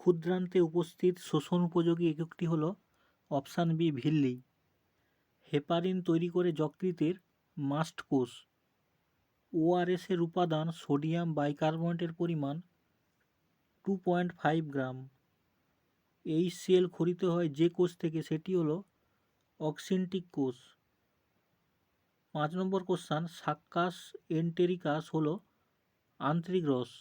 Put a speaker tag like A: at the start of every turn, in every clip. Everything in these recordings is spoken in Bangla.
A: ক্ষুদ্রান্তে উপস্থিত শোষণ উপযোগী এককটি হল অপশান বি ভিল্লি। হেপারিন তৈরি করে যকৃতের মাস্ট কোষ। ওআরএসের উপাদান সোডিয়াম বাইকার্বনেটের পরিমাণ টু পয়েন্ট ফাইভ গ্রাম। এই সেল খরিত হয় যে কোষ থেকে, সেটি হলো অক্সিনটিক কোষ। পাঁচ নম্বর কোশ্চান, সাক্কাস এন্টেরিকাস হলো আন্তরিক রস।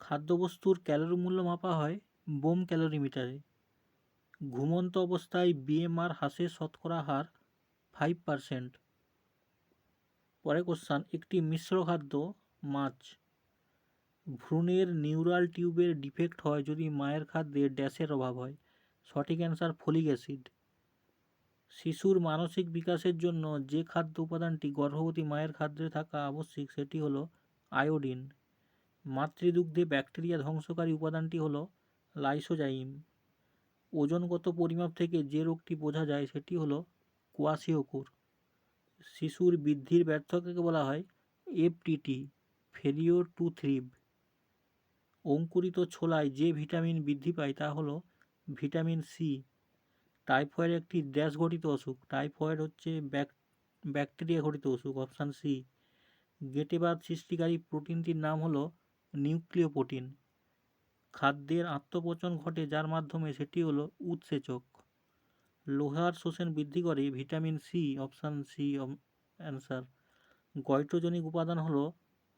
A: খাদ্যবস্তুর ক্যালোরি মূল্য মাপা হয় বোম ক্যালোরিমিটারে ঘুমন্ত অবস্থায় বিএমআর হ্রাসের শতকরা হার ফাইভ পারসেন্ট পরে কোশ্চান একটি মিশ্র খাদ্য, মাছ। ভ্রূণের নিউরাল টিউবের ডিফেক্ট হয় যদি মায়ের খাদ্যে ড্যাশের অভাব হয়। সঠিক অ্যান্সার ফলিক অ্যাসিড। শিশুর মানসিক বিকাশের জন্য যে খাদ্য উপাদানটি গর্ভবতী মায়ের খাদ্যে থাকা আবশ্যিক, সেটি হলো আয়োডিন। মাতৃদুগ্ধে ব্যাকটেরিয়া ধ্বংসকারী উপাদানটি হলো লাইসোজাইম। ওজনগত পরিমাপ থেকে যে রোগটি বোঝা যায় সেটি হলো কোয়াশিওকুর। শিশুর বৃদ্ধির ব্যর্থতাকে বলা হয় এফটিটি ফেলিওর টু থ্রিব। অঙ্কুরিত ছোলায় যে ভিটামিন বৃদ্ধি পায় তা হলো ভিটামিন সি। টাইফয়েড একটি ড্যাশ ঘটিত অসুখ। টাইফয়েড হচ্ছে ব্যাক, ব্যাকটেরিয়া ঘটিত অসুখ, অপশান সি। গেটেবাদ সৃষ্টিকারী প্রোটিনটির নাম হলো নিউক্লিয় প্রোটিন খাদ্যের আত্মপচন ঘটে যার মাধ্যমে সেটি হলো উৎসেচক। লোহার শোষণ বৃদ্ধি করে vitamin C, option C answer. Goitrogenic উপাদান হলো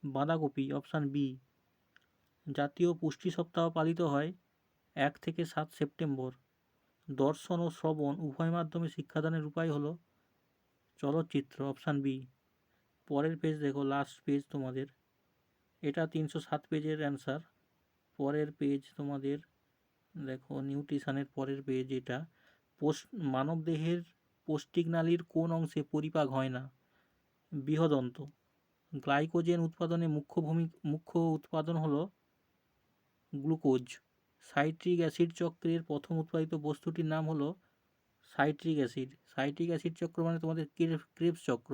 A: বাঁধাকপি, অপশান বি। জাতীয় পুষ্টি সপ্তাহ পালিত হয় এক থেকে সাত সেপ্টেম্বর। দর্শন ও শ্রবণ উভয় মাধ্যমে শিক্ষাদানের উপায় হলো চলচ্চিত্র, অপশান বি। পরের পেজ দেখো লাস্ট পেজ তোমাদের। এটা তিনশো সাত পেজের অ্যান্সার পরের পেজ তোমাদের, দেখো নিউট্রিশানের পরের পেজ এটা। পোস্ট মানবদেহের পৌষ্টিক নালীর কোন অংশে পরিপাক হয় না? বৃহদন্ত। গ্লাইকোজেন উৎপাদনে মুখ্য ভূমি মুখ্য উৎপাদন হলো গ্লুকোজ। সাইট্রিক অ্যাসিড চক্রের প্রথম উৎপাদিত বস্তুটির নাম হলো সাইট্রিক অ্যাসিড। সাইট্রিক অ্যাসিড চক্র মানে তোমাদের ক্রেপস চক্র।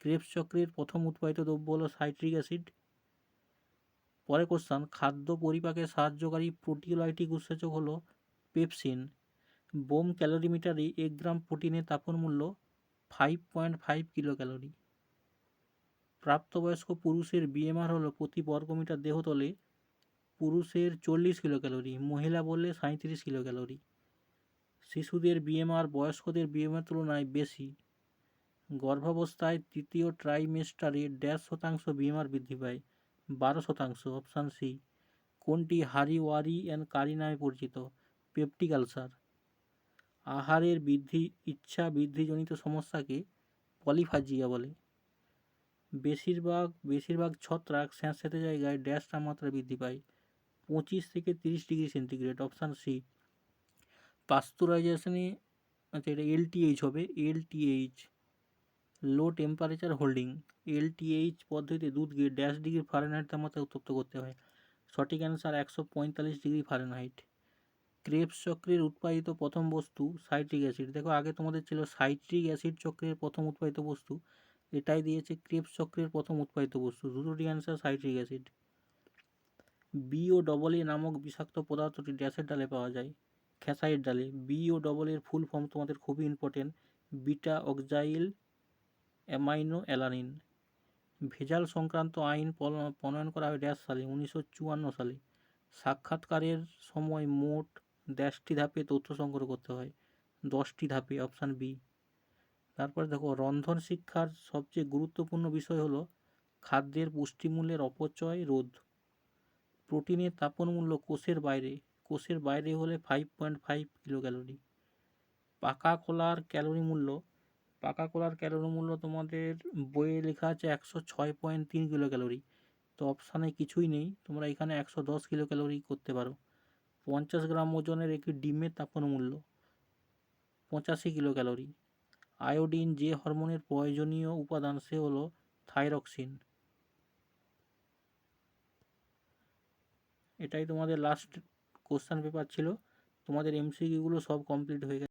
A: ক্রেপস চক্রের প্রথম উৎপাদিত দ্রব্য হলো সাইট্রিক অ্যাসিড। পরে কোশ্চান খাদ্য পরিপাকে সাহায্যকারী প্রোটিওলাইটিক উৎসেচক হলো পেপসিন বোম ক্যালোরিমিটারে এক গ্রাম প্রোটিনের তাপন মূল্য five point five kilo calorie প্রাপ্তবয়স্ক পুরুষের বিএমআর হলো প্রতি বর্গমিটার দেহতলে পুরুষের চল্লিশ কিলো ক্যালোরি মহিলা বললে সাঁত্রিশ কিলো ক্যালোরি শিশুদের বিএমআর বয়স্কদের বিএমআর তুলনায় বেশি। গর্ভাবস্থায় তৃতীয় ট্রাইমেস্টারে ড্যাশ শতাংশ বিএমআর বৃদ্ধি পায়। বারো শতাংশ অপশান সি কোনটি হারিওয়ারি অ্যান্ড কারি নামে পরিচিত? পেপটিক আলসার আহারের বৃদ্ধি, ইচ্ছা বৃদ্ধিজনিত সমস্যাকে পলিফাজিয়া বলে। বেশিরভাগ বেশিরভাগ ছত্রাক স্যাঁতস্যাঁতে জায়গায় ড্যাশ তাপমাত্রা বৃদ্ধি পায়। পঁচিশ থেকে তিরিশ ডিগ্রি সেন্টিগ্রেড অপশান সি পাস্তুরাইজেশনে আচ্ছা এটা এলটিএইচ হবে LTH low temperature holding LTH পদ্ধতিতে দুধকে ড্যাশ ডিগ্রি ফারেনহাইট তাপমাত্রায় উত্তপ্ত করতে হয়। সঠিক অ্যান্সার একশো পঁয়তাল্লিশ ডিগ্রি ফারেনহাইট ক্রেপস চক্রের উৎপাদিত প্রথম বস্তু সাইট্রিক অ্যাসিড দেখো, আগে তোমাদের ছিল সাইট্রিক অ্যাসিড চক্রের প্রথম উৎপাদিত বস্তু। এটাই দিয়েছে ক্রেপস চক্রের প্রথম উৎপাদিত বস্তু। দুটোটি answer citric acid B O double A নামক বিষাক্ত পদার্থটি ড্যাশের ডালে পাওয়া যায় খেসাইয়ের ডালে। বি ও ডবল এর ফুল ফর্ম তোমাদের খুবই important beta oxalyl amino alanine ভেজাল সংক্রান্ত আইন প্রণয়ন করা হয় ড্যাশ সালে, উনিশশো চুয়ান্ন সালে। সাক্ষাৎকারের সময় মোট ড্যাশটি ধাপে তথ্য সংগ্রহ করতে হয়। দশটি ধাপে, অপশান বি। তারপর দেখো, রন্ধন শিক্ষার সবচেয়ে গুরুত্বপূর্ণ বিষয় হলো খাদ্যের পুষ্টিমূল্যের অপচয় রোধ। প্রোটিনের তাপন মূল্য কোষের বাইরে। কোষের বাইরে হলে five point five kilo calorie পাকা কলার ক্যালোরি মূল্য পাকা কলার ক্যালোরি মূল্য তোমাদের বইয়ে লেখা আছে একশো ছয় পয়েন্ট তিন কিলো ক্যালোরি তো অপশানে কিছুই নেই, তোমরা এখানে একশো দশ কিলো ক্যালোরি করতে পারো। পঞ্চাশ গ্রাম ওজনের একটি ডিমের তাপন মূল্য, পঁচাশি কিলো ক্যালোরি আয়োডিন যে হরমোনের প্রয়োজনীয় উপাদান, সে হলো থাইরক্সিন এটাই তোমাদের লাস্ট কোশ্চান পেপার ছিল। তোমাদের এমসিকিউগুলো সব কমপ্লিট হয়ে গেছে।